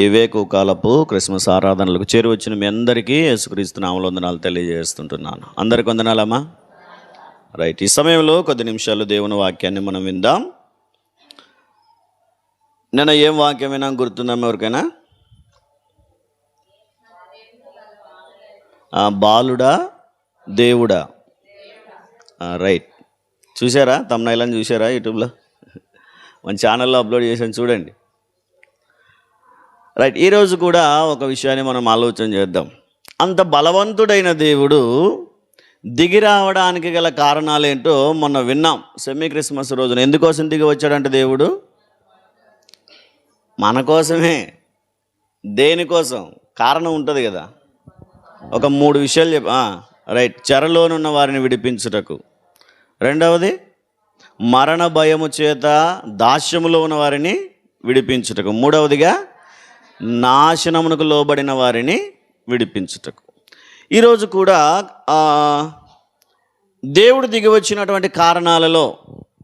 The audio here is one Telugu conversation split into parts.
ఈ కాలపు క్రిస్మస్ ఆరాధనలకు చేరువచ్చిన మీ అందరికీ యేసుక్రీస్తు నామములో తెలియజేస్తుంటున్నాను. అందరికి వందనాలమ్మా. రైట్ ఈ సమయంలో కొద్ది నిమిషాలు దేవుని వాక్యాన్ని మనం విందాం. నేను ఏం వాక్యం వినా గుర్తుందమ్మా ఎవరికైనా? బాలుడా దేవుడా? రైట్. చూసారా తమ్నైలని చూసారా యూట్యూబ్లో? మన ఛానల్లో అప్లోడ్ చేసాను చూడండి. రైట్ ఈరోజు కూడా ఒక విషయాన్ని మనం ఆలోచన చేద్దాం. అంత బలవంతుడైన దేవుడు దిగి రావడానికి గల కారణాలేంటో మొన్న విన్నాం. సెమీ క్రిస్మస్ రోజున ఎందుకోసం దిగి వచ్చాడంటే దేవుడు? మన కోసమే. దేనికోసం కారణం ఉంటుంది కదా. ఒక మూడు విషయాలు చెప్ రైట్ చెరలోనున్న వారిని విడిపించుటకు. రెండవది మరణ భయము చేత దాస్యములో ఉన్న వారిని విడిపించుటకు. మూడవదిగా నాశనమునకు లోబడిన వారిని విడిపించుటకు. ఈరోజు కూడా దేవుడు దిగి వచ్చినటువంటి కారణాలలో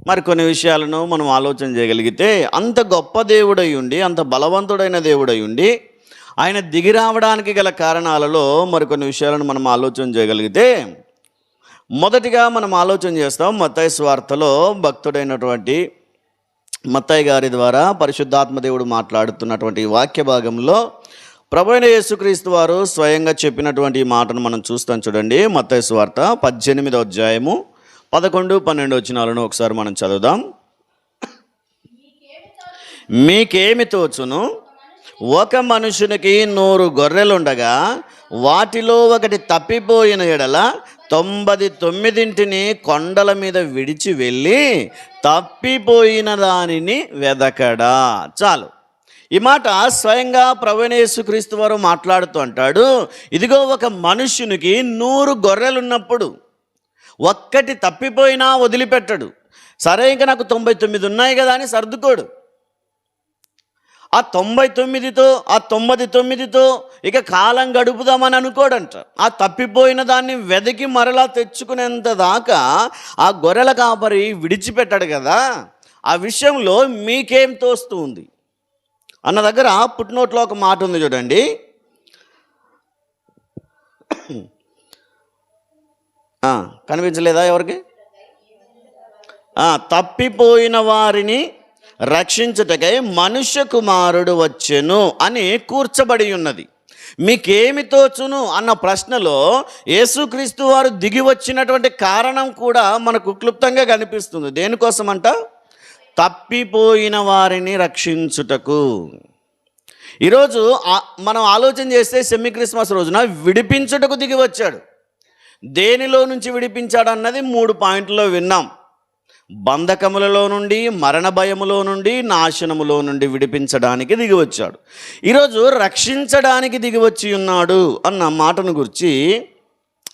మరి కొన్ని విషయాలను మనం ఆలోచన చేయగలిగితే అంత గొప్ప దేవుడై ఉండి అంత బలవంతుడైన దేవుడై ఉండి ఆయన దిగి రావడానికి గల కారణాలలో మరికొన్ని విషయాలను మనం ఆలోచన చేయగలిగితే మొదటిగా మనం ఆలోచన చేస్తాం మతైస్ వార్తలో భక్తుడైనటువంటి మత్తయ్య గారి ద్వారా పరిశుద్ధాత్మ దేవుడు మాట్లాడుతున్నటువంటి వాక్య భాగంలో ప్రభుణ యేసుక్రీస్తు వారు స్వయంగా చెప్పినటువంటి మాటను మనం చూస్తాం చూడండి. మత్తయ్య స్వార్థ పద్దెనిమిదో అధ్యాయము పదకొండు పన్నెండు వచ్చినాలను ఒకసారి మనం చదువుదాం. మీకేమి తోచును? ఒక మనుషునికి నూరు గొర్రెలుండగా వాటిలో ఒకటి తప్పిపోయిన ఎడల తొంభై తొమ్మిదింటిని కొండల మీద విడిచి వెళ్ళి తప్పిపోయిన దానిని వెదకడా. చాలు. ఈ మాట స్వయంగా ప్రవణేశుక్రీస్తు వారు మాట్లాడుతూ అంటాడు ఇదిగో ఒక మనుష్యునికి నూరు గొర్రెలున్నప్పుడు ఒక్కటి తప్పిపోయినా వదిలిపెట్టడు. సరే ఇంకా నాకు తొంభై తొమ్మిది ఉన్నాయి కదా అని సర్దుకోడు. ఆ తొంభై తొమ్మిదితో ఆ తొంభై తొమ్మిదితో ఇక కాలం గడుపుదామని అనుకోడంట. ఆ తప్పిపోయిన దాన్ని వెదకి మరలా తెచ్చుకునేంత దాకా ఆ గొర్రెల కాపరి విడిచిపెట్టాడు కదా. ఆ విషయంలో మీకేం తోస్తూ ఉంది? అన్న దగ్గర పుట్టినోట్లో ఒక మాట ఉంది చూడండి. కనిపించలేదా ఎవరికి? తప్పిపోయిన వారిని రక్షించుటకై మనుష్య కుమారుడు వచ్చెను అని కూర్చబడి ఉన్నది. మీకేమి తోచును అన్న ప్రశ్నలో యేసుక్రీస్తు వారు దిగి వచ్చినటువంటి కారణం కూడా మనకు క్లుప్తంగా కనిపిస్తుంది. దేనికోసమంట? తప్పిపోయిన వారిని రక్షించుటకు. ఈరోజు మనం ఆలోచన చేస్తే సెమీ క్రిస్మస్ రోజున విడిపించుటకు దిగి వచ్చాడు. దేనిలో నుంచి విడిపించాడు అన్నది మూడు పాయింట్లో విన్నాం. బంధకములలో నుండి మరణ భయములో నుండి నాశనములో నుండి విడిపించడానికి దిగివచ్చాడు. ఈరోజు రక్షించడానికి దిగివచ్చి ఉన్నాడు అన్న మాటను గురించి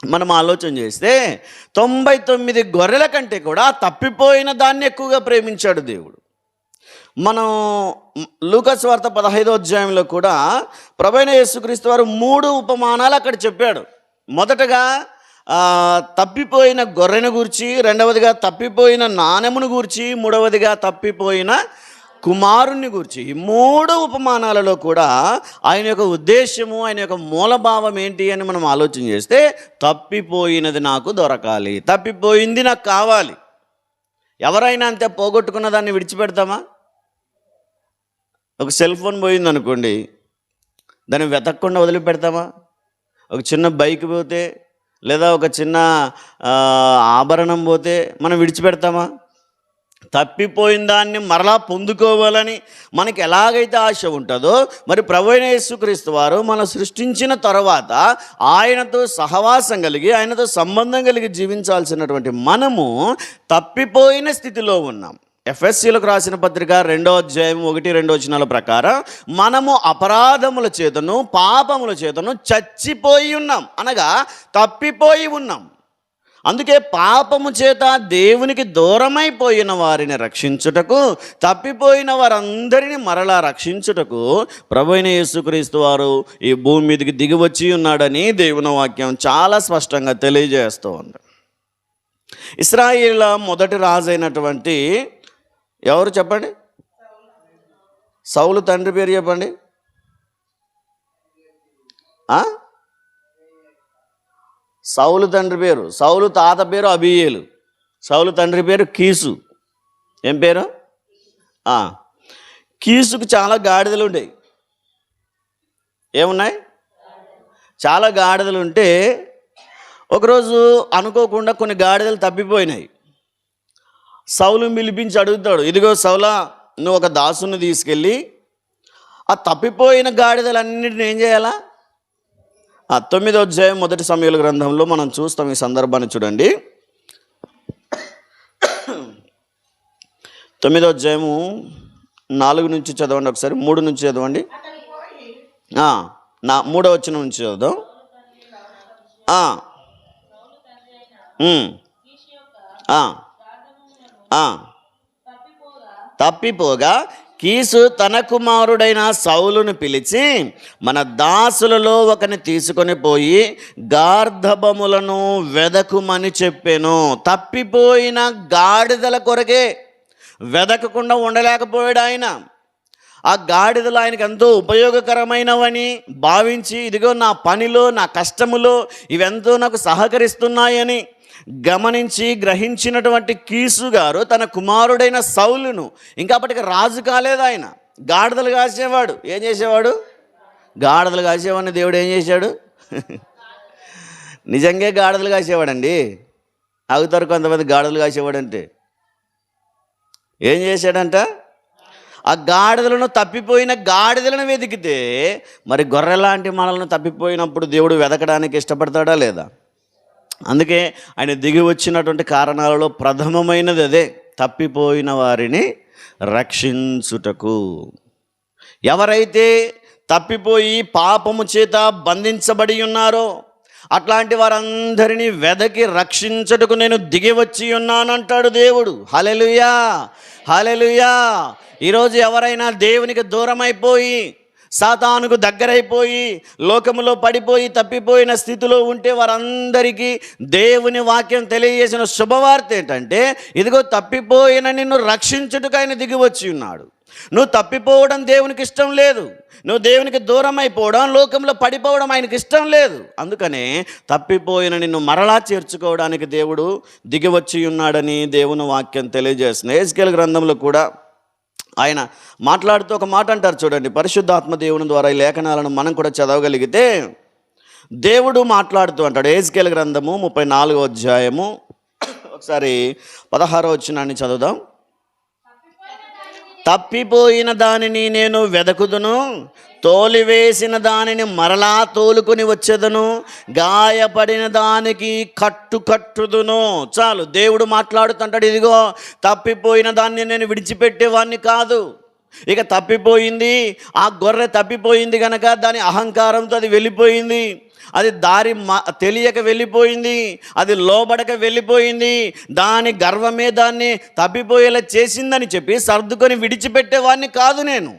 మనం ఆలోచన చేస్తే తొంభై తొమ్మిది గొర్రెల కంటే కూడా తప్పిపోయిన దాన్ని ఎక్కువగా ప్రేమించాడు దేవుడు. మనం లూకస్ వార్త పదహైదో అధ్యాయంలో కూడా ప్రభైన యేసుక్రీస్తు వారు మూడు ఉపమానాలు అక్కడ చెప్పాడు. మొదటగా తప్పిపోయిన గొర్రెను గూర్చి రెండవదిగా తప్పిపోయిన నాణెమును గూర్చి మూడవదిగా తప్పిపోయిన కుమారుణ్ణి గురించి ఈ మూడు ఉపమానాలలో కూడా ఆయన యొక్క ఉద్దేశము ఆయన యొక్క మూలభావం ఏంటి అని మనం ఆలోచన చేస్తే తప్పిపోయినది నాకు దొరకాలి తప్పిపోయింది నాకు కావాలి. ఎవరైనా అంతే పోగొట్టుకున్న దాన్ని విడిచిపెడతామా? ఒక సెల్ ఫోన్ పోయింది అనుకోండి దాన్ని వెతకకుండా వదిలిపెడతామా? ఒక చిన్న బైక్ పోతే లేదా ఒక చిన్న ఆభరణం పోతే మనం విడిచిపెడతామా? తప్పిపోయిన దాన్ని మరలా పొందుకోవాలని మనకి ఎలాగైతే ఆశ ఉంటుందో మరి ప్రభువైన యేసుక్రీస్తు వారు మనం సృష్టించిన తర్వాత ఆయనతో సహవాసం కలిగి ఆయనతో సంబంధం కలిగి జీవించాల్సినటువంటి మనము తప్పిపోయిన స్థితిలో ఉన్నాం. ఎఫ్ఎస్సీలకు రాసిన పత్రిక రెండో అధ్యాయం ఒకటి రెండో వచనాల ప్రకారం మనము అపరాధముల చేతను పాపముల చేతను చచ్చిపోయి ఉన్నాం. అనగా తప్పిపోయి ఉన్నాం. అందుకే పాపము చేత దేవునికి దూరమైపోయిన వారిని రక్షించుటకు తప్పిపోయిన వారందరిని మరలా రక్షించుటకు ప్రభు అయిన యేసుక్రీస్తు వారు ఈ భూమి మీదకి దిగి వచ్చి ఉన్నాడని దేవుని వాక్యం చాలా స్పష్టంగా తెలియజేస్తూ ఉంది ఇస్రాయిల్ మొదటి రాజైనటువంటి ఎవరు చెప్పండి? సౌలు తండ్రి పేరు చెప్పండి. సౌలు తండ్రి పేరు. సౌలు తాత పేరు అబియేలు. సౌలు తండ్రి పేరు కీసు. ఏం పేరు? కీసుకు చాలా గాడిదలు ఉండేవి ఏమున్నాయి? చాలా గాడిదలు ఉంటే ఒకరోజు అనుకోకుండా కొన్ని గాడిదలు తప్పిపోయినాయి. సౌలు పిలిపించి అడుగుతాడు ఇదిగో సౌలా నువ్వు ఒక దాసుని తీసుకెళ్ళి ఆ తప్పిపోయిన గాడిదలన్నిటిని ఏం చేయాలా? ఆ తొమ్మిదో అధ్యాయం మొదటి సమయాల గ్రంథంలో మనం చూస్తాం ఈ సందర్భాన్ని చూడండి. తొమ్మిదో అధ్యాయము నాలుగు నుంచి చదవండి ఒకసారి మూడు నుంచి చదవండి. నా మూడో వచ్చిన నుంచి చదువు ఆ. తప్పిపోగా కీసు తన కుమారుడైన సౌలును పిలిచి మన దాసులలో ఒకని తీసుకొని పోయి గార్ధబములను వెదకుమని చెప్పాను. తప్పిపోయిన గాడిదల కొరకే వెదకకుండా ఉండలేకపోయాడు ఆయన. ఆ గాడిదలు ఆయనకు ఎంతో ఉపయోగకరమైనవని భావించి ఇదిగో నా పనిలో నా కష్టములో ఇవెంతో నాకు సహకరిస్తున్నాయని గమనించి గ్రహించినటువంటి కీసు గారు తన కుమారుడైన సౌలును. ఇంకా అప్పటికి రాజు కాలేదు ఆయన. గాడిదలు కాసేవాడు. ఏం చేసేవాడు? గాడిదలు కాసేవాడిని దేవుడు ఏం చేశాడు? నిజంగా గాడిదలు కాసేవాడండి? ఆగుతారు కొంతమంది గాడిదలు కాసేవాడంటే. ఏం చేశాడంట? ఆ గాడిదలను తప్పిపోయిన గాడిదలను వెతికితే మరి గొర్రెలాంటి మనలను తప్పిపోయినప్పుడు దేవుడు వెతకడానికి ఇష్టపడతాడా లేదా? అందుకే ఆయన దిగి వచ్చినటువంటి కారణాలలో ప్రథమమైనది అదే తప్పిపోయిన వారిని రక్షించుటకు. ఎవరైతే తప్పిపోయి పాపము చేత బంధించబడి ఉన్నారో అట్లాంటి వారందరినీ వెదకి రక్షించటకు నేను దిగి వచ్చి ఉన్నానంటాడు దేవుడు. హలెలుయా హలెలుయా ఈరోజు ఎవరైనా దేవునికి దూరమైపోయి సాతానుకు దగ్గరైపోయి లోకములో పడిపోయి తప్పిపోయిన స్థితిలో ఉంటే వారందరికీ దేవుని వాక్యం తెలియజేసిన శుభవార్త ఏంటంటే ఇదిగో తప్పిపోయిన నిన్ను రక్షించుటకు ఆయన దిగి వచ్చి ఉన్నాడు. నువ్వు తప్పిపోవడం దేవునికి ఇష్టం లేదు. నువ్వు దేవునికి దూరం అయిపోవడం లోకంలో పడిపోవడం ఆయనకి ఇష్టం లేదు. అందుకనే తప్పిపోయిన నిన్ను మరలా చేర్చుకోవడానికి దేవుడు దిగివచ్చి ఉన్నాడని దేవుని వాక్యం తెలియజేస్తుంది. ఏస్కేల్ గ్రంథంలో కూడా ఆయన మాట్లాడుతూ ఒక మాట అంటారు చూడండి పరిశుద్ధాత్మ దేవుని ద్వారా ఈ లేఖనాలను మనం కూడా చదవగలిగితే దేవుడు మాట్లాడుతూ అంటాడు. ఏజ్కేల్ గ్రంథము ముప్పై నాలుగో అధ్యాయము ఒకసారి పదహారో వచ్చినాన్ని చదువుదాం. తప్పిపోయిన దానిని నేను వెదకుదును తోలివేసిన దానిని మరలా తోలుకొని వచ్చేదను గాయపడిన దానికి కట్టు కట్టుదును. చాలు దేవుడు మాట్లాడుతుంటాడు ఇదిగో తప్పిపోయిన దాన్ని నేను విడిచిపెట్టేవాడిని కాదు. ఇక తప్పిపోయింది ఆ గొర్రె తప్పిపోయింది కనుక దాని అహంకారంతో అది వెళ్ళిపోయింది. అది దారి తెలియక వెళ్ళిపోయింది అది లోబడక వెళ్ళిపోయింది దాని గర్వమే దాన్ని తప్పిపోయేలా చేసిందని చెప్పి సర్దుకొని విడిచిపెట్టేవాడిని కాదు నేను.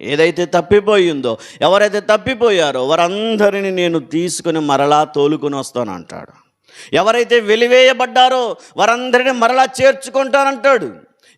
ఏదైతే తప్పిపోయిందో ఎవరైతే తప్పిపోయారో వారందరిని నేను తీసుకుని మరలా తోలుకొని వస్తాను అంటాడు ఎవరైతే వెలివేయబడ్డారో వారందరిని మరలా చేర్చుకుంటానంటాడు.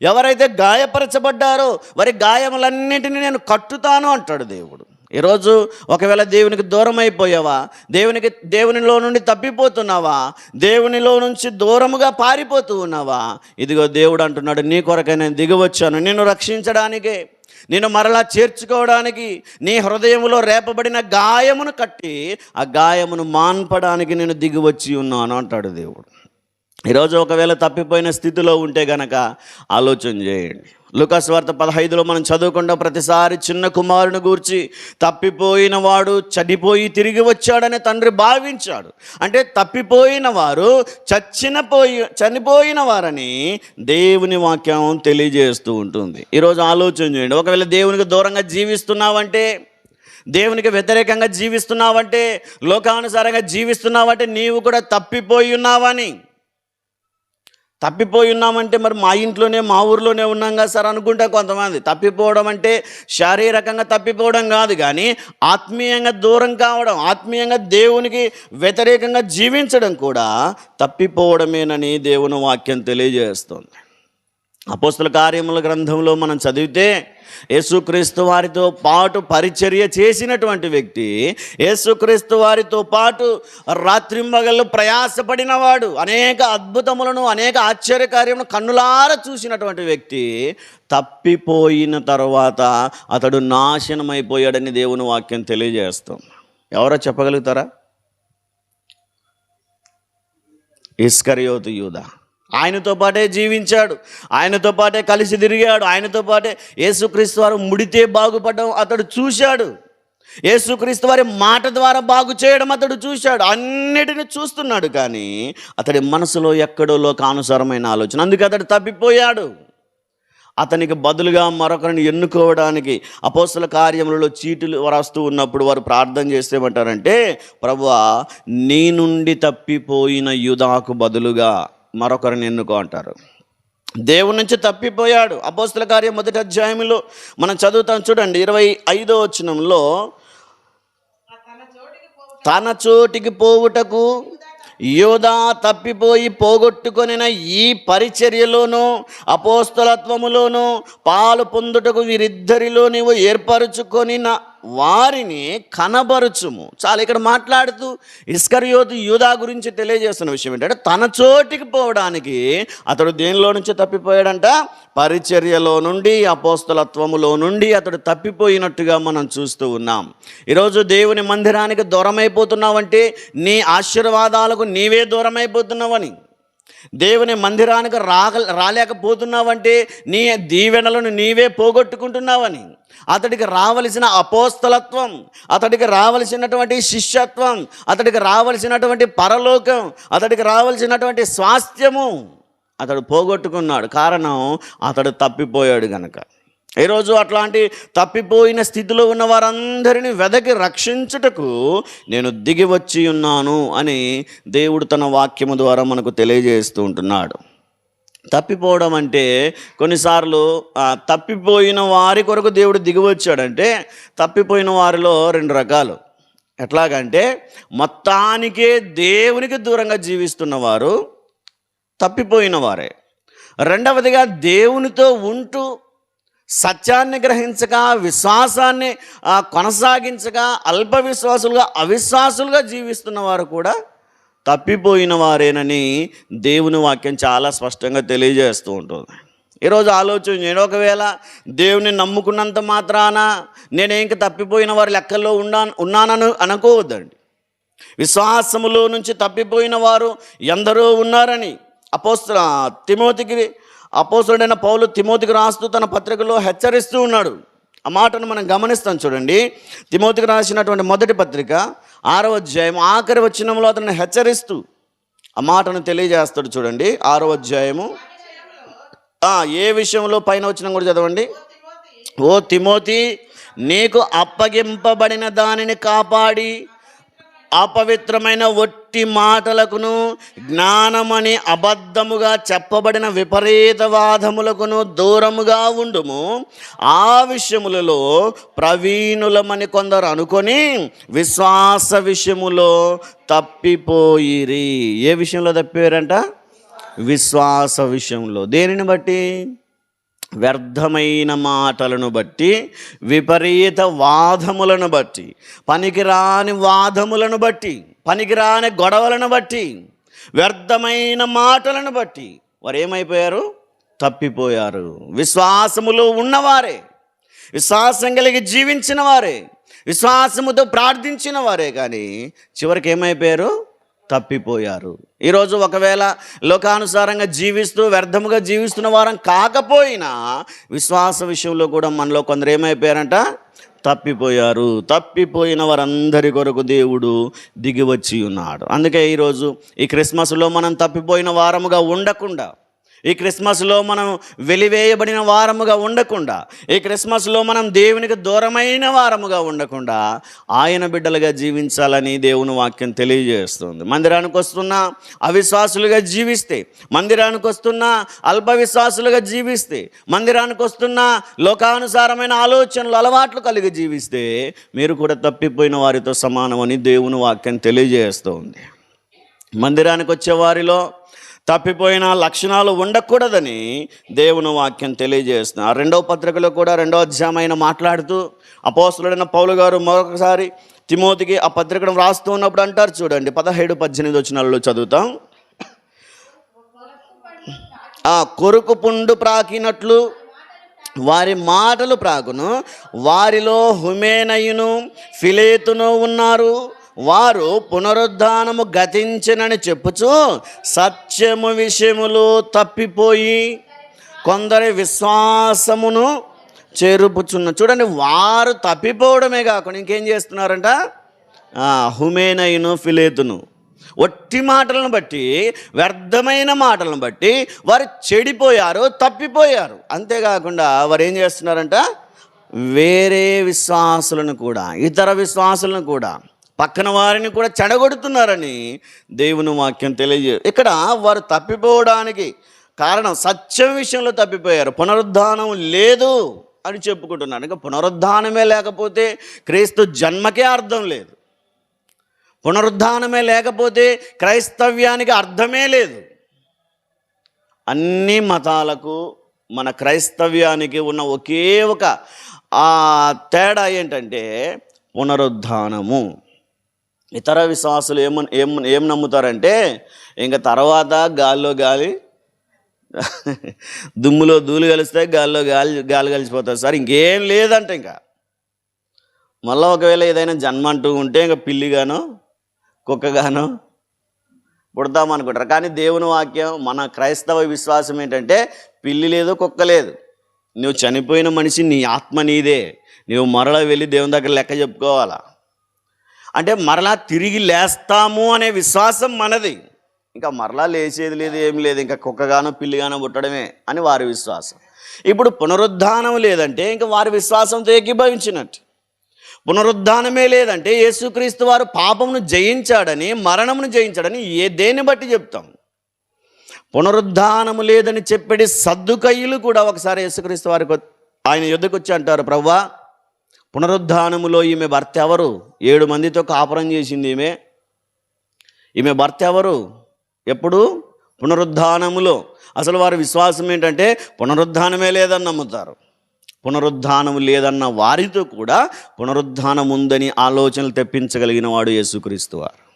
ఎవరైతే గాయపరచబడ్డారో వారి గాయములన్నింటినీ నేను కట్టుతాను అంటాడు దేవుడు. ఈరోజు ఒకవేళ దేవునికి దూరం అయిపోయావా దేవునికి దేవునిలో నుండి తప్పిపోతున్నావా దేవునిలో నుంచి దూరముగా పారిపోతూ ఉన్నావా ఇదిగో దేవుడు అంటున్నాడు నీ కొరకై నేను దిగవచ్చాను నిన్ను రక్షించడానికే నేను మరలా చేర్చుకోవడానికి నీ హృదయంలో రేపబడిన గాయమును కట్టి ఆ గాయమును మాన్పడానికి నేను దిగి వచ్చి ఉన్నాను అంటాడు దేవుడు. ఈరోజు ఒకవేళ తప్పిపోయిన స్థితిలో ఉంటే గనక ఆలోచన చేయండి. లుకాస్ వార్త పదహైదులో మనం చదువుకుండా ప్రతిసారి చిన్న కుమారుని గూర్చి తప్పిపోయిన వాడు చనిపోయి తిరిగి వచ్చాడని తండ్రి భావించాడు. అంటే తప్పిపోయిన వారు చచ్చిన పోయి చనిపోయిన వారని దేవుని వాక్యం తెలియజేస్తూ ఉంటుంది. ఈరోజు ఆలోచన చేయండి. ఒకవేళ దేవునికి దూరంగా జీవిస్తున్నావంటే దేవునికి వ్యతిరేకంగా జీవిస్తున్నావంటే లోకానుసారంగా జీవిస్తున్నావంటే నీవు కూడా తప్పిపోయి ఉన్నావని తప్పిపోయి ఉన్నామంటే మరి మా ఇంట్లోనే మా ఊర్లోనే ఉన్నాం కదా సార్ అనుకుంటా కొంతమంది. తప్పిపోవడం అంటే శారీరకంగా తప్పిపోవడం కాదు కానీ ఆత్మీయంగా దూరం కావడం ఆత్మీయంగా దేవునికి వ్యతిరేకంగా జీవించడం కూడా తప్పిపోవడమేనని దేవుని వాక్యం తెలియజేస్తుంది. అపోస్తుల కార్యముల గ్రంథంలో మనం చదివితే యేసుక్రీస్తు వారితో పాటు పరిచర్య చేసినటువంటి వ్యక్తి యేసుక్రీస్తు వారితో పాటు రాత్రింబగళ్ళు ప్రయాసపడినవాడు అనేక అద్భుతములను అనేక ఆశ్చర్యకార్యములను కన్నులార చూసినటువంటి వ్యక్తి తప్పిపోయిన తర్వాత అతడు నాశనమైపోయాడని దేవుని వాక్యం తెలియజేస్తాం ఎవరో చెప్పగలుగుతారా? ఇస్కరియోతు యూదా. ఆయనతో పాటే జీవించాడు. ఆయనతో పాటే కలిసి తిరిగాడు. ఆయనతో పాటే యేసుక్రీస్తు వారు ముడితే బాగుపడడం అతడు చూశాడు. యేసుక్రీస్తు వారి మాట ద్వారా బాగు చేయడం అతడు చూశాడు. అన్నిటిని చూస్తున్నాడు కానీ అతడి మనసులో ఎక్కడో లోకానుసారమైన ఆలోచన. అందుకే అతడు తప్పిపోయాడు. అతనికి బదులుగా మరొకరిని ఎన్నుకోవడానికి అపోసల కార్యములలో చీటులు రాస్తూ ఉన్నప్పుడు వారు ప్రార్థన చేస్తే ఏమంటారంటే నీ నుండి తప్పిపోయిన యుధాకు బదులుగా మరొకరిని ఎన్నుకో అంటారు. దేవుని నుంచి తప్పిపోయాడు. అపోస్తుల కార్యం మొదటి అధ్యాయంలో మనం చదువుతాం చూడండి ఇరవై ఐదో వచనంలో తన చోటికి పోవుటకు యోధా తప్పిపోయి పోగొట్టుకొనిన ఈ పరిచర్యలోను అపోస్తలత్వములోను పాలు పొందుటకు వీరిద్దరిలో నీవు ఏర్పరచుకొనిన వారిని కనబరుచుము. చాలా ఇక్కడ మాట్లాడుతూ ఇస్కరియోతు యూదా గురించి తెలియజేస్తున్న విషయం ఏంటంటే తన చోటికి పోవడానికి అతడు దేనిలో నుంచి తప్పిపోయాడంట? పరిచర్యలో నుండి అపోస్తలత్వములో నుండి అతడు తప్పిపోయినట్టుగా మనం చూస్తూ ఉన్నాం. ఈరోజు దేవుని మందిరానికి దూరమైపోతున్నావంటే నీ ఆశీర్వాదాలకు నీవే దూరమైపోతున్నావని. దేవుని మందిరానికి రాగ రాలేకపోతున్నావంటే నీ దీవెనలను నీవే పోగొట్టుకుంటున్నావని. అతడికి రావలసిన అపోస్తలత్వం అతడికి రావలసినటువంటి శిష్యత్వం అతడికి రావలసినటువంటి పరలోకం అతడికి రావలసినటువంటి స్వాస్థ్యము అతడు పోగొట్టుకున్నాడు. కారణం అతడు తప్పిపోయాడు గనక. ఈరోజు అట్లాంటి తప్పిపోయిన స్థితిలో ఉన్న వారందరినీ వెదకి రక్షించుటకు నేను దిగి వచ్చి ఉన్నాను అని దేవుడు తన వాక్యము ద్వారా మనకు తెలియజేస్తూ ఉంటున్నాడు. తప్పిపోవడం అంటే కొన్నిసార్లు తప్పిపోయిన వారి కొరకు దేవుడు దిగి వచ్చాడంటే తప్పిపోయిన వారిలో రెండు రకాలు. ఎట్లాగంటే మొత్తానికే దేవునికి దూరంగా జీవిస్తున్న వారు తప్పిపోయిన వారే. రెండవదిగా దేవునితో ఉంటూ సత్యాన్ని గ్రహించక విశ్వాసాన్ని కొనసాగించగా కొనసాగించక అల్ప విశ్వాసులుగా అవిశ్వాసులుగా జీవిస్తున్న వారు కూడా తప్పిపోయిన వారేనని దేవుని వాక్యం చాలా స్పష్టంగా తెలియజేస్తూ ఉంటుంది. ఈరోజు ఆలోచన నేను ఒకవేళ దేవుని నమ్ముకున్నంత మాత్రాన నేను ఇంక తప్పిపోయిన వారి లెక్కల్లో ఉన్నా ఉన్నానని అనుకోవద్దండి. విశ్వాసములో నుంచి తప్పిపోయిన వారు ఎందరో ఉన్నారని అపోస్త తిమోతికి అపోసుడైన పౌలు తిమోతికి రాస్తూ తన పత్రికలో హెచ్చరిస్తూ ఉన్నాడు. ఆ మాటను మనం గమనిస్తాం చూడండి. తిమోతికి రాసినటువంటి మొదటి పత్రిక ఆరవ అధ్యాయం ఆఖరి వచ్చినంలో అతన్ని హెచ్చరిస్తూ ఆ మాటను తెలియజేస్తాడు చూడండి. ఆరో అధ్యాయము. ఏ విషయంలో పైన వచ్చిన కూడా చదవండి. ఓ తిమోతి నీకు అప్పగింపబడిన దానిని కాపాడి అపవిత్రమైన ఒట్టి మాటలకును జ్ఞానమని అబద్ధముగా చెప్పబడిన విపరీత వాదములకును దూరముగా ఉండుము. ఆ విషయములలో ప్రవీణులమని కొందరు అనుకొని విశ్వాస విషయములో తప్పిపోయిరి. ఏ విషయంలో తప్పిపోయారంట? విశ్వాస విషయంలో. దేనిని బట్టి? వ్యర్థమైన మాటలను బట్టి విపరీత వాదములను బట్టి పనికిరాని వాదములను బట్టి పనికిరాని గొడవలను బట్టి వ్యర్థమైన మాటలను బట్టి వారు ఏమైపోయారు? తప్పిపోయారు. విశ్వాసములో ఉన్నవారే విశ్వాసం కలిగి జీవించిన వారే విశ్వాసముతో ప్రార్థించిన వారే కానీ చివరికి ఏమైపోయారు? తప్పిపోయారు. ఈరోజు ఒకవేళ లోకానుసారంగా జీవిస్తూ వ్యర్థముగా జీవిస్తున్న వారం కాకపోయినా విశ్వాస విషయంలో కూడా మనలో కొందరు ఏమైపోయారంట? తప్పిపోయారు. తప్పిపోయిన వారందరి కొరకు దేవుడు దిగి వచ్చి ఉన్నాడు. అందుకే ఈరోజు ఈ క్రిస్మస్లో మనం తప్పిపోయిన వారముగా ఉండకుండా ఈ క్రిస్మస్లో మనం వెలివేయబడిన వారముగా ఉండకుండా ఈ క్రిస్మస్లో మనం దేవునికి దూరమైన వారముగా ఉండకుండా ఆయన బిడ్డలుగా జీవించాలని దేవుని వాక్యం తెలియజేస్తుంది. మందిరానికి వస్తున్న అవిశ్వాసులుగా జీవిస్తే మందిరానికి వస్తున్న అల్ప విశ్వాసులుగా జీవిస్తే మందిరానికి వస్తున్న లోకానుసారమైన ఆలోచనలు అలవాట్లు కలిగి జీవిస్తే మీరు కూడా తప్పిపోయిన వారితో సమానమని దేవుని వాక్యం తెలియజేస్తుంది. మందిరానికి వచ్చే వారిలో తప్పిపోయిన లక్షణాలు ఉండకూడదని దేవుని వాక్యం తెలియజేస్తుంది. ఆ రెండవ పత్రికలో కూడా రెండవ అధ్యాయమైన మాట్లాడుతూ అపోస్తులైన పౌలు గారు మరొకసారి తిమోతికి ఆ పత్రికను వ్రాస్తూ ఉన్నప్పుడు అంటారు చూడండి పదహేడు పద్దెనిమిది వచ్చినాల్లో చదువుతాం. ఆ కొరుకు పుండు ప్రాకినట్లు వారి మాటలు ప్రాకును వారిలో హుమేనయును ఫిలేతును ఉన్నారు. వారు పునరుద్ధానము గతించినని చెప్పుచు సత్యము విషయములు తప్పిపోయి కొందరి విశ్వాసమును చేరుపుచున్న చూడండి వారు తప్పిపోవడమే కాకుండా ఇంకేం చేస్తున్నారంట? హుమేనైను హుమేనయును ఫిలేతును. ఒట్టి మాటలను బట్టి వ్యర్థమైన మాటలను బట్టి వారు చెడిపోయారు తప్పిపోయారు. అంతేకాకుండా వారు ఏం చేస్తున్నారంట? వేరే విశ్వాసులను కూడా ఇతర విశ్వాసులను కూడా పక్కన వారిని కూడా చెడగొడుతున్నారని దేవుని వాక్యం తెలియజే ఇక్కడ వారు తప్పిపోవడానికి కారణం సత్యం విషయంలో తప్పిపోయారు. పునరుద్ధానం లేదు అని చెప్పుకుంటున్నారు. ఇంకా పునరుద్ధానమే లేకపోతే క్రీస్తు జన్మకే అర్థం లేదు. పునరుద్ధానమే లేకపోతే క్రైస్తవ్యానికి అర్థమే లేదు. అన్ని మతాలకు మన క్రైస్తవ్యానికి ఉన్న ఒకే ఒక ఆ తేడా ఏంటంటే పునరుద్ధానము. ఇతర విశ్వాసులు ఏమ ఏం ఏం నమ్ముతారంటే ఇంకా తర్వాత గాల్లో గాలి దుమ్ములో ధూళి కలిస్తే గాల్లో గాలి గాలి కలిసిపోతుంది. సార్ ఇంకేం లేదంట ఇంకా. మళ్ళీ ఒకవేళ ఏదైనా జన్మ అంటూ ఉంటే ఇంకా పిల్లిగానో కుక్కగానో పుడతామనుకుంటారు కానీ దేవుని వాక్యం మన క్రైస్తవ విశ్వాసం ఏంటంటే పిల్లి లేదు కుక్క లేదు. నువ్వు చనిపోయిన మనిషి నీ ఆత్మ నీదే. నువ్వు మరల వెళ్ళి దేవుని దగ్గర లెక్క చెప్పుకోవాలా? అంటే మరలా తిరిగి లేస్తాము అనే విశ్వాసం మనది. ఇంకా మరలా లేచేది లేదు ఏం లేదు ఇంకా కుక్కగానో పిల్లిగానో పుట్టడమే అని వారి విశ్వాసం. ఇప్పుడు పునరుద్ధానం లేదంటే ఇంకా వారి విశ్వాసంతో ఏకీభవించినట్టు. పునరుద్ధానమే లేదంటే యేసుక్రీస్తు వారు పాపమును జయించాడని మరణమును జయించాడని ఏ దేన్ని బట్టి చెప్తాం? పునరుద్ధానము లేదని చెప్పేది సద్దుకయ్యులు కూడా ఒకసారి యేసుక్రీస్తు వారికి ఆయన యుద్ధకు వచ్చి అంటారు ప్రవ్వా పునరుద్ధానములో ఈమె భర్త ఎవరు? ఏడు మందితో కాపురం చేసింది ఈమె. ఈమె భర్త ఎవరు? ఎప్పుడు? పునరుద్ధానములో. అసలు వారి విశ్వాసం ఏంటంటే పునరుద్ధానమే లేదని నమ్ముతారు. పునరుద్ధానం లేదన్న వారితో కూడా పునరుద్ధానం ఉందని ఆలోచనలు తెప్పించగలిగిన వాడు యేసుక్రీస్తు వారు.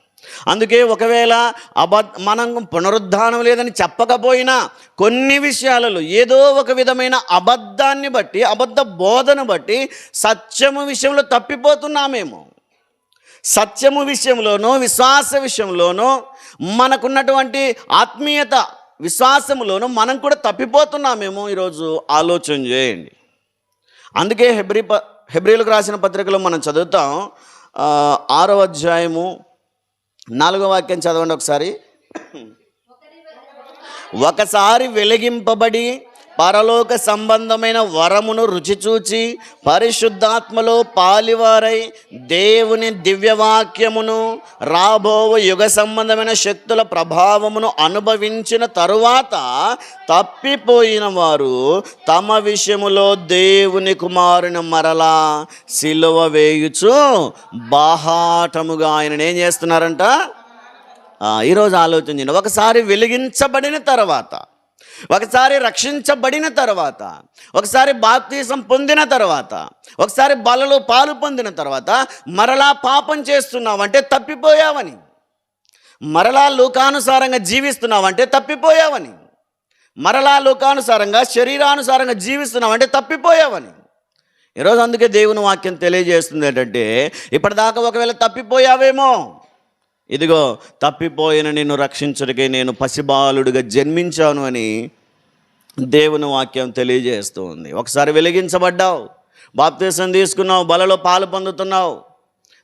అందుకే ఒకవేళ అబద్ మనం పునరుద్ధానం లేదని చెప్పకపోయినా కొన్ని విషయాలలో ఏదో ఒక విధమైన అబద్ధాన్ని బట్టి అబద్ధ బోధను బట్టి సత్యము విషయంలో తప్పిపోతున్నామేమో. సత్యము విషయంలోనూ విశ్వాస విషయంలోనూ మనకున్నటువంటి ఆత్మీయత విశ్వాసములోనూ మనం కూడా తప్పిపోతున్నామేమో ఈరోజు ఆలోచన చేయండి. అందుకే హెబ్రి ప హెబ్రిలకు రాసిన పత్రికలో మనం చదువుతాం ఆరవ ఆరో అధ్యాయము నాలుగో వాక్యం చదవండి ఒకసారి. ఒకసారి వెలిగింపబడి పరలోక సంబంధమైన వరమును రుచి చూచి పరిశుద్ధాత్మలో పాలివారై దేవుని దివ్యవాక్యమును రాబోవు యుగ సంబంధమైన శక్తుల ప్రభావమును అనుభవించిన తరువాత తప్పిపోయిన వారు తమ విషయములో దేవుని కుమారుని మరలా సిలువ వేయుచు బాహాటముగా ఆయన ఏం చేస్తున్నారంట? ఈరోజు ఆలోచించండి ఒకసారి వెలిగించబడిన తర్వాత ఒకసారి రక్షించబడిన తర్వాత ఒకసారి బాప్తీసం పొందిన తర్వాత ఒకసారి బలలో పాలు పొందిన తర్వాత మరలా పాపం చేస్తున్నావంటే తప్పిపోయావని. మరలా లోకానుసారంగా జీవిస్తున్నావంటే తప్పిపోయావని. మరలా లోకానుసారంగా శరీరానుసారంగా జీవిస్తున్నావంటే తప్పిపోయావని. ఈరోజు అందుకే దేవుని వాక్యం తెలియజేస్తుంది ఏంటంటే ఇప్పటిదాకా ఒకవేళ తప్పిపోయావేమో ఇదిగో తప్పిపోయిన నిన్ను రక్షించడికే నేను పసిబాలుడిగా జన్మించాను అని దేవుని వాక్యం తెలియజేస్తూ ఉంది. ఒకసారి వెలిగించబడ్డావు. బాప్తీసం తీసుకున్నావు బలలో పాలు పొందుతున్నావు.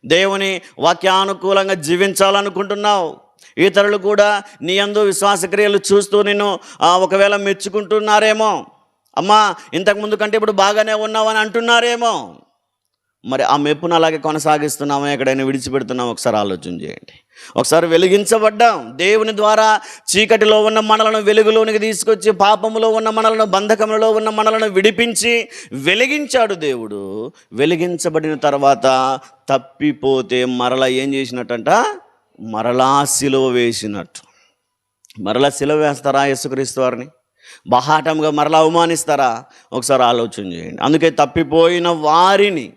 దేవుని వాక్యానుకూలంగా జీవించాలనుకుంటున్నావు. ఇతరులు కూడా నీ అందు విశ్వాసక్రియలు చూస్తూ నిన్ను ఒకవేళ మెచ్చుకుంటున్నారేమో. అమ్మా ఇంతకుముందు కంటే ఇప్పుడు బాగానే ఉన్నావని అంటున్నారేమో. మరి ఆ మెప్పును అలాగే కొనసాగిస్తున్నామా? ఎక్కడైనా విడిచిపెడుతున్నామా? ఒకసారి ఆలోచన చేయండి. ఒకసారి వెలిగించబడ్డాం. దేవుని ద్వారా చీకటిలో ఉన్న మనలను వెలుగులోనికి తీసుకొచ్చి పాపములో ఉన్న మనలను బంధకములలో ఉన్న మనలను విడిపించి వెలిగించాడు దేవుడు. వెలిగించబడిన తర్వాత తప్పిపోతే మరలా ఏం చేసినట్టంట? మరలా సిలువ వేసినట్టు. మరలా సిలువ వేస్తారా యేసుక్రీస్తు వారిని? బహాటంగా మరలా అవమానిస్తారా? ఒకసారి ఆలోచన చేయండి. అందుకే తప్పిపోయిన వారిని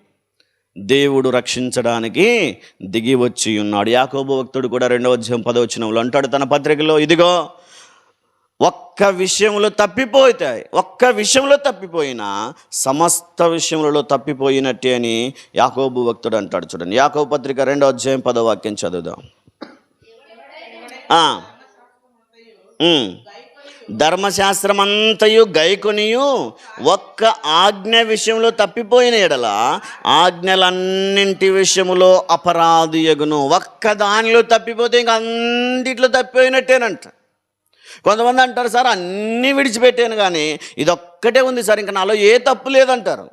దేవుడు రక్షించడానికి దిగి వచ్చి ఉన్నాడు. యాకోబు భక్తుడు కూడా రెండవ అధ్యాయం పదవచనంలో అంటాడు తన పత్రికలో ఇదిగో ఒక్క విషయంలో తప్పిపోతాయి. ఒక్క విషయంలో తప్పిపోయినా సమస్త విషయములలో తప్పిపోయినట్టే అని యాకోబు భక్తుడు అంటాడు చూడండి. యాకోబు పత్రిక రెండో అధ్యాయం పదో వాక్యం చదువుదాం. ధర్మశాస్త్రమంతయు గైకునియు ఒక్క ఆజ్ఞ విషయంలో తప్పిపోయిన ఎడల ఆజ్ఞలన్నింటి విషయంలో అపరాధి ఎగును. ఒక్క దానిలో తప్పిపోతే ఇంక అన్నిట్లో తప్పిపోయినట్టేనంట. కొంతమంది అంటారు సార్ అన్నీ విడిచిపెట్టాను కానీ ఇదొక్కటే ఉంది సార్ ఇంకా నాలో ఏ తప్పు లేదంటారు.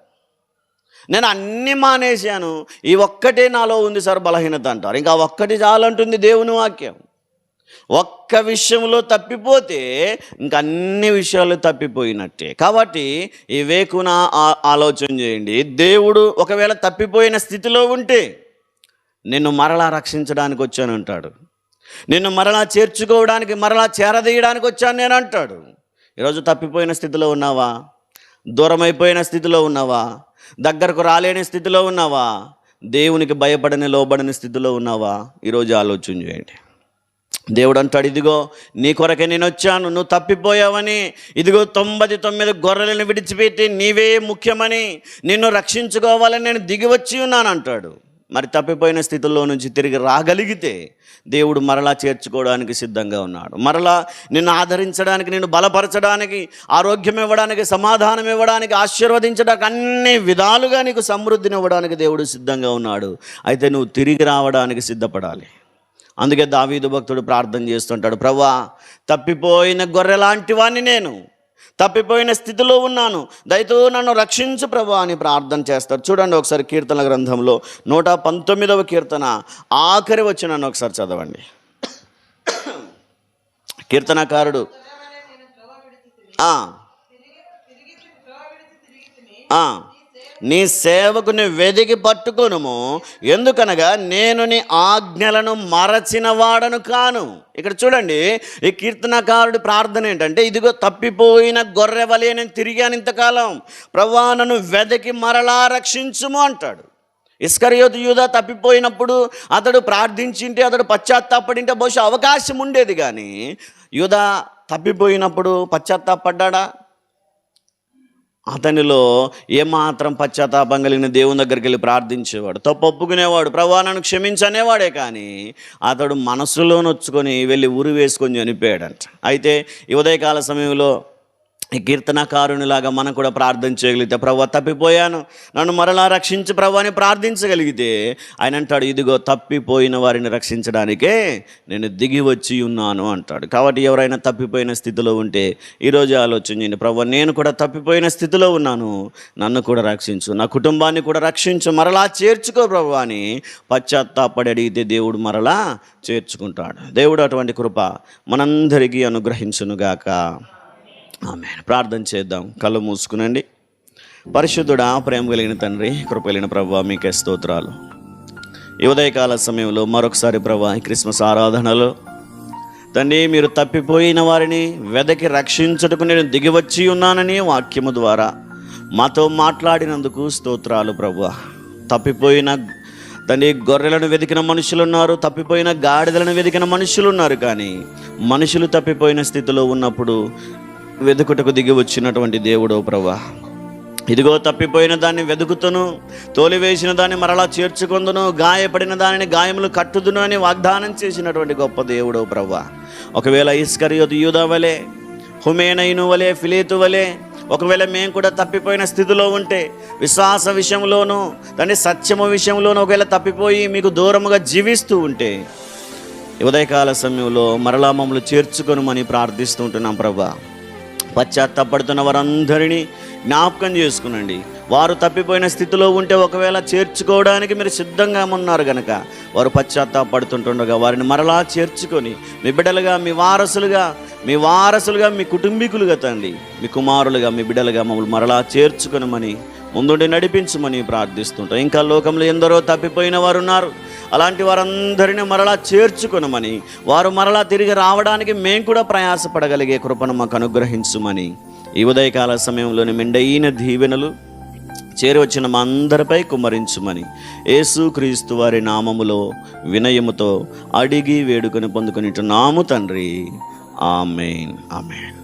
నేను అన్నీ మానేశాను ఈ ఒక్కటే నాలో ఉంది సార్ బలహీనత అంటారు. ఇంకా ఒక్కటి చాలంటుంది దేవుని వాక్యం. ఒక్క విషయంలో తప్పిపోతే ఇంక అన్ని విషయాలు తప్పిపోయినట్టే. కాబట్టి ఈ వేకున ఆ- ఆలోచన చేయండి. దేవుడు ఒకవేళ తప్పిపోయిన స్థితిలో ఉంటే నిన్ను మరలా రక్షించడానికి వచ్చాను అంటాడు. నిన్ను మరలా చేర్చుకోవడానికి మరలా చేరదీయడానికి వచ్చాను నేను అంటాడు. ఈరోజు తప్పిపోయిన స్థితిలో ఉన్నావా? దూరమైపోయిన స్థితిలో ఉన్నావా? దగ్గరకు రాలేని స్థితిలో ఉన్నావా? దేవునికి భయపడని లోబడని స్థితిలో ఉన్నావా? ఈరోజు ఆలోచన చేయండి. దేవుడు అంటాడు ఇదిగో నీ కొరకే నేను వచ్చాను నువ్వు తప్పిపోయావని. ఇదిగో తొంభై తొమ్మిది గొర్రెలను విడిచిపెట్టి నీవే ముఖ్యమని. నిన్ను రక్షించుకోవాలని నేను దిగి వచ్చి ఉన్నాను అంటాడు మరి తప్పిపోయిన స్థితిలో నుంచి తిరిగి రాగలిగితే దేవుడు మరలా చేర్చుకోవడానికి సిద్ధంగా ఉన్నాడు. మరలా నిన్ను ఆదరించడానికి నిన్ను బలపరచడానికి ఆరోగ్యం ఇవ్వడానికి సమాధానం ఇవ్వడానికి ఆశీర్వదించడానికి అన్ని విధాలుగా నీకు సమృద్ధిని ఇవ్వడానికి దేవుడు సిద్ధంగా ఉన్నాడు. అయితే నువ్వు తిరిగి రావడానికి సిద్ధపడాలి. అందుకే దావీదు భక్తుడు ప్రార్థన చేస్తుంటాడు ప్రవ్వా తప్పిపోయిన గొర్రెలాంటి వాణ్ణి నేను తప్పిపోయిన స్థితిలో ఉన్నాను. దయతో నన్ను రక్షించు ప్రభా అని ప్రార్థన చేస్తారు చూడండి ఒకసారి కీర్తన గ్రంథంలో నూట పంతొమ్మిదవ కీర్తన ఆఖరి వచ్చిన ఒకసారి చదవండి. కీర్తనకారుడు ఆ, ఆ, నీ సేవకుని వెదికి పట్టుకొనుము. ఎందుకనగా నేను నీ ఆజ్ఞలను మరచిన వాడను కాను. ఇక్కడ చూడండి ఈ కీర్తనకారుడి ప్రార్థన ఏంటంటే ఇదిగో తప్పిపోయిన గొర్రె వలే నేను తిరిగాను ఇంతకాలం. ప్రవ్వా నన్ను వెదకి మరలా రక్షించుము అంటాడు. ఇస్కరియోతు యూదా తప్పిపోయినప్పుడు అతడు ప్రార్థించింటే అతడు పశ్చాత్తాపడింటే బహుశా అవకాశం ఉండేది కానీ యూదా తప్పిపోయినప్పుడు పశ్చాత్తాపడ్డా అతనిలో ఏమాత్రం పశ్చాత్తాపం కలిగిన దేవుని దగ్గరికి వెళ్ళి ప్రార్థించేవాడు. తప్పు ఒప్పుకునేవాడు ప్రభా నన్ను క్షమించనేవాడే కానీ అతడు మనసులో నొచ్చుకొని వెళ్ళి ఉరి వేసుకొని చనిపోయాడంట. అయితే ఈ ఉదయకాల సమయంలో కీర్తనకారునిలాగా మనం కూడా ప్రార్థన చేయగలిగితే ప్రభు తప్పిపోయాను. నన్ను మరలా రక్షించి ప్రభు అని ప్రార్థించగలిగితే ఆయన అంటాడు ఇదిగో తప్పిపోయిన వారిని రక్షించడానికే నేను దిగి వచ్చి ఉన్నాను అంటాడు. కాబట్టి ఎవరైనా తప్పిపోయిన స్థితిలో ఉంటే ఈరోజు ఆలోచన చేయండి ప్రభు నేను కూడా తప్పిపోయిన స్థితిలో ఉన్నాను. నన్ను కూడా రక్షించు. నా కుటుంబాన్ని కూడా రక్షించు. మరలా చేర్చుకో ప్రభు అని పశ్చాత్తాపడి అడిగితే దేవుడు మరలా చేర్చుకుంటాడు. దేవుడు అటువంటి కృప మనందరికీ అనుగ్రహించునుగాక. ఆమె ప్రార్థన చేద్దాం. కళ్ళు మూసుకునండి. పరిశుద్ధుడా ప్రేమ కలిగిన తండ్రి కృప కలిగిన మీకే స్తోత్రాలు. ఈ ఉదయకాల సమయంలో మరొకసారి ప్రభా క్రిస్మస్ ఆరాధనలో తండ్రి మీరు తప్పిపోయిన వారిని వెదకి రక్షించుటకు నేను దిగివచ్చి ఉన్నానని వాక్యము ద్వారా మాతో మాట్లాడినందుకు స్తోత్రాలు ప్రభు. తప్పిపోయిన తండ్రి గొర్రెలను వెతికిన మనుషులు ఉన్నారు తప్పిపోయిన గాడిదలను వెతికిన మనుషులు ఉన్నారు కానీ మనుషులు తప్పిపోయిన స్థితిలో ఉన్నప్పుడు వెతుకుటకు దిగి వచ్చినటువంటి దేవుడో ప్రభా. ఇదిగో తప్పిపోయిన దాన్ని వెతుకుతును తోలివేసిన దాన్ని మరలా చేర్చుకుందును గాయపడిన దానిని గాయములు కట్టుదును అని వాగ్దానం చేసినటువంటి గొప్ప దేవుడో ప్రభా. ఒకవేళ ఇస్కరియోతు యూదా వలె హుమేనైను వలె ఫిలేతు వలె ఒకవేళ మేము కూడా తప్పిపోయిన స్థితిలో ఉంటే విశ్వాస విషయంలోనూ దాని సత్యము విషయంలోనూ ఒకవేళ తప్పిపోయి మీకు దూరముగా జీవిస్తూ ఉంటే ఉదయకాల సమయంలో మరలా మమ్మల్ని చేర్చుకొనుమని ప్రార్థిస్తూ ఉంటున్నాం ప్రభా. పశ్చాత్తపడుతున్న వారందరినీ జ్ఞాపకం చేసుకునండి. వారు తప్పిపోయిన స్థితిలో ఉంటే ఒకవేళ చేర్చుకోవడానికి మీరు సిద్ధంగా ఉన్నారు కనుక వారు పశ్చాత్తాపడుతుంటుండగా వారిని మరలా చేర్చుకొని మీ బిడ్డలుగా మీ వారసులుగా మీ వారసులుగా మీ కుటుంబీకులుగా తండి మీ కుమారులుగా మీ బిడ్డలుగా మమ్మల్ని మరలా చేర్చుకొనమని ముందుండి నడిపించమని ప్రార్థిస్తుంటాం. ఇంకా లోకంలో ఎందరో తప్పిపోయిన వారు ఉన్నారు అలాంటి వారందరినీ మరలా చేర్చుకునమని వారు మరలా తిరిగి రావడానికి మేము కూడా ప్రయాసపడగలిగే కృపను మాకు అనుగ్రహించుమని. ఈ ఉదయకాల సమయంలోని మెండైన దీవెనలు చేరివచ్చిన మా అందరిపై కుమ్మరించుమని. యేసుక్రీస్తు వారి నామములో వినయముతో అడిగి వేడుకొని పొందుకుని నాము తండ్రి. ఆమెన్. ఆమెన్.